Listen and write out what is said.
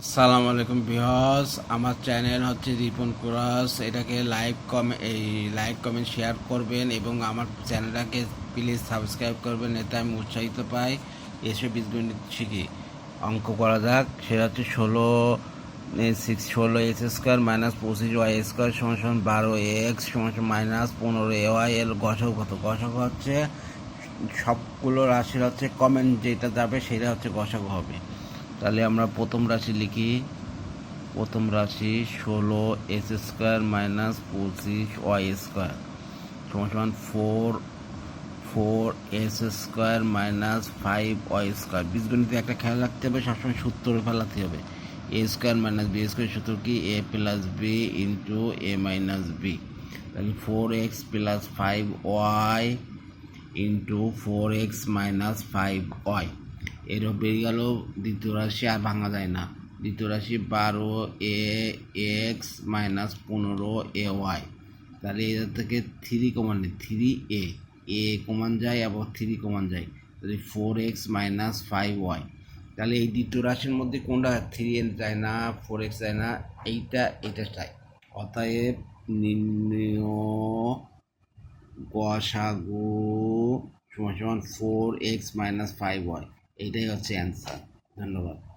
আসসালামু আলাইকুম বিহস আমার চ্যানেল হচ্ছে রিপন কুরাস। এটাকে লাইক কমে, এই লাইক, কমেন্ট, শেয়ার করবেন এবং আমার চ্যানেলটাকে প্লিজ সাবস্ক্রাইব করবেন, এতে আমি উৎসাহিত পাই। এসব বীজগণিত শিখি। অঙ্ক করা যাক। সেটা হচ্ছে ষোলো সিক্স ষোলো এক্স স্কোয়ার মাইনাস পঁচিশ ওয়াই স্কোয়ার সমান সমান বারো এক্স সমান মাইনাস পনেরো এ ওয়াই এর গসক কত? গসক হচ্ছে, সবগুলো রাশির হচ্ছে কমেন্ট যেটা যাবে, সেটা হচ্ছে গসক হবে। তাহলে আমরা প্রথম রাশি লিখি। প্রথম রাশি ষোলো এস স্কোয়ার মাইনাস পঁচিশ ওয়াই স্কোয়ার। সমান সমান four four S square minus five Y square. বীজগণিতে একটা খেয়াল রাখতে হবে, সবসময় সূত্র ফেলাতে হবে। A square minus B square সূত্র কি? A plus B into A minus B. তাহলে four X plus five Y into four X minus five Y. এরও বেরিয়ে গেল দ্বিতীয় রাশি আর ভাঙা যায় না। দ্বিতীয় রাশি বারো এ, এক্স মাইনাস পনেরো এ, ওয়াই। তাহলে এদের থেকে থ্রি কমান থ্রি এ। এ কমান যায় এবং থ্রি কমান যায়। তাহলে four X minus five Y. তাহলে এই দ্বিতীয় রাশির মধ্যে কোনটা থ্রি এন যায় না, ফোর এক্স যায় না, এইটা, এটা চাই। অতএব নির্ণয় গসাগু সমান সমান four X minus five Y. এইটাই হচ্ছে অ্যান্সার ধন্যবাদ।